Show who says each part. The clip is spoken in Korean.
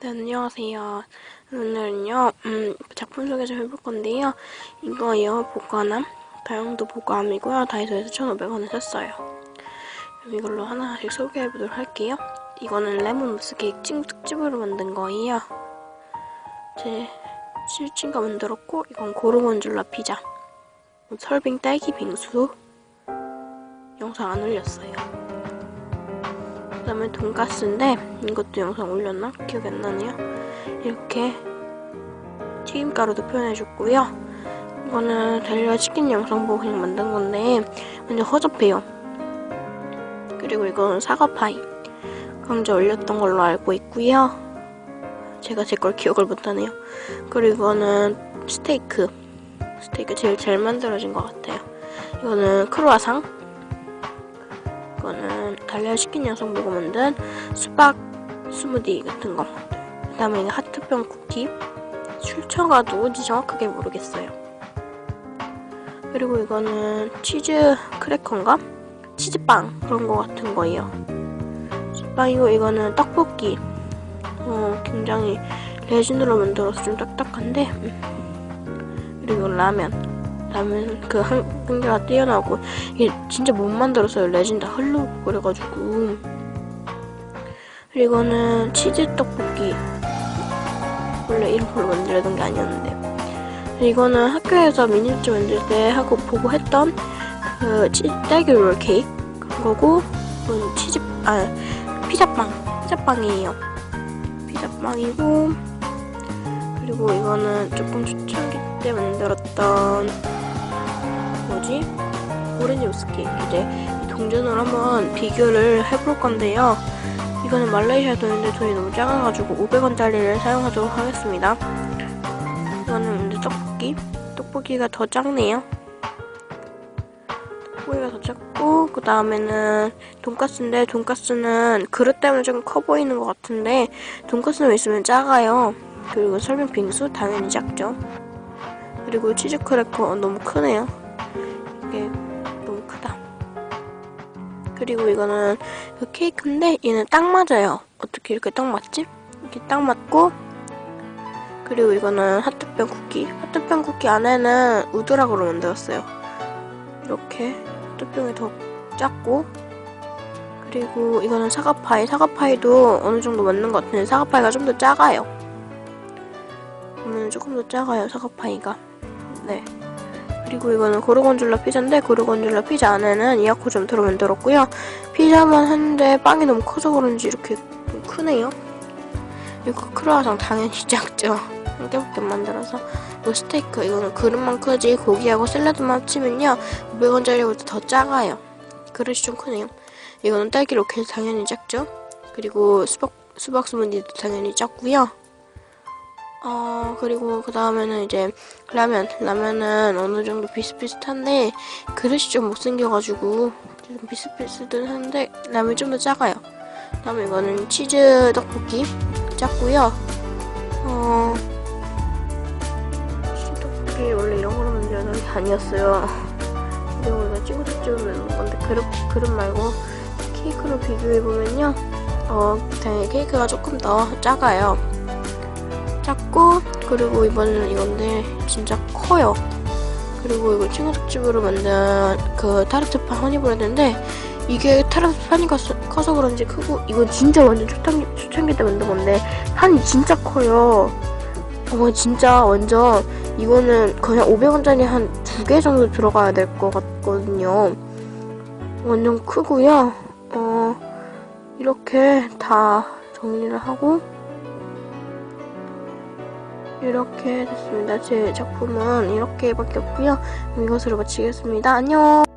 Speaker 1: 네, 안녕하세요. 오늘은요, 음, 작품 소개 좀 해볼 건데요. 이거요, 보관함. 다용도 보관함이고요. 다이소에서 1,500원에 샀어요. 이걸로 하나씩 소개해보도록 할게요. 이거는 레몬 무스 케이크 친구 특집으로 만든 거예요. 제 실친과 만들었고, 이건 고르곤졸라 피자. 설빙 딸기 빙수. 영상 안 올렸어요. 그 다음에 돈가스인데 이것도 영상 올렸나? 기억이 안 나네요. 이렇게 튀김가루도 표현해줬고요. 이거는 달려 치킨 영상 보고 그냥 만든 건데 완전 허접해요. 그리고 이거는 사과파이 강제 올렸던 걸로 알고 있고요. 제가 제 걸 기억을 못하네요. 그리고 이거는 스테이크 스테이크 제일 잘 만들어진 것 같아요. 이거는 크루아상 이거는 치킨 양성 보고 만든 수박 스무디 같은 거. 그 다음에 하트병 쿠키. 출처가 누군지 정확하게 모르겠어요. 그리고 이거는 치즈 크래커인가? 치즈빵 그런 거 같은 거예요. 치즈빵이고 이거는 떡볶이. 어, 굉장히 레진으로 만들어서 좀 딱딱한데. 음. 그리고 라면. 라면 그 한, 한개가 떼어나고 이게 진짜 못 만들었어요. 레진 다 흘러오고 그래가지고 그리고 이거는 치즈 떡볶이 원래 이런 걸로 만들려던 게 아니었는데 이거는 학교에서 미니어처 만들 때 하고 보고 했던 그 치, 딸기 롤 케이크 그런 거고 이건 치즈 아 피자빵 피자빵이에요. 피자빵이고 그리고 이거는 조금 초창기 때 만들었던 뭐지? 오렌지 우스케이크 이제 동전으로 한번 비교를 해볼 건데요. 이거는 말레이시아 돈인데 돈이 너무 작아가지고 500원짜리를 사용하도록 하겠습니다. 이거는 이제 떡볶이. 떡볶이가 더 작네요. 떡볶이가 더 작고 그 다음에는 돈까스인데 돈까스는 그릇 때문에 조금 커 보이는 것 같은데 돈까스는 있으면 작아요. 그리고 설빙 빙수 당연히 작죠. 그리고 치즈 크래커 너무 크네요. 그리고 이거는 그 케이크인데 얘는 딱 맞아요. 어떻게 이렇게 딱 맞지? 이렇게 딱 맞고 그리고 이거는 하트병 쿠키. 하트병 쿠키 안에는 우드락으로 만들었어요. 이렇게 하트병이 더 작고 그리고 이거는 사과파이. 사과파이도 어느 정도 맞는 것 같은데 사과파이가 좀 더 작아요. 보면 조금 더 작아요. 사과파이가. 네. 그리고 이거는 고르곤졸라 피자인데 고르곤졸라 피자 안에는 이아코 점토로 만들었고요. 피자만 했는데 빵이 너무 커서 그런지 이렇게 크네요. 이거 크루아상 당연히 작죠. 한 개밖에 만들어서 이 스테이크 이거는 그릇만 크지 고기하고 샐러드만 합치면요 500원짜리보다 더 작아요. 그릇이 좀 크네요. 이거는 딸기 로켓 당연히 작죠. 그리고 수박 수박 스무디도 당연히 작고요. 어, 그리고 그 다음에는 이제 라면. 라면은 어느 정도 비슷비슷한데 그릇이 좀 못생겨가지고 좀 비슷비슷은 한데 라면이 좀더 작아요. 그 다음에 이거는 치즈 떡볶이. 작고요. 어, 치즈 떡볶이 원래 이런 거로 만들어는 게 아니었어요. 그리고 이거 친구들 집으면 건데 그릇, 그릇 말고 케이크로 비교해보면요. 어, 당연히 케이크가 조금 더 작아요. 작고 그리고 이번에는 이건데 진짜 커요. 그리고 이거 친구 특집으로 만든 그 타르트파 허니브레드인데 이게 타르트 판이 커서, 커서 그런지 크고 이건 진짜 완전 초창기, 초창기 때 만든 건데 판이 진짜 커요. 어 진짜 완전 이거는 그냥 500원짜리 한 두 개 정도 들어가야 될 것 같거든요. 완전 크고요. 어 이렇게 다 정리를 하고 이렇게 됐습니다. 제 작품은 이렇게밖에 없고요. 이것으로 마치겠습니다. 안녕!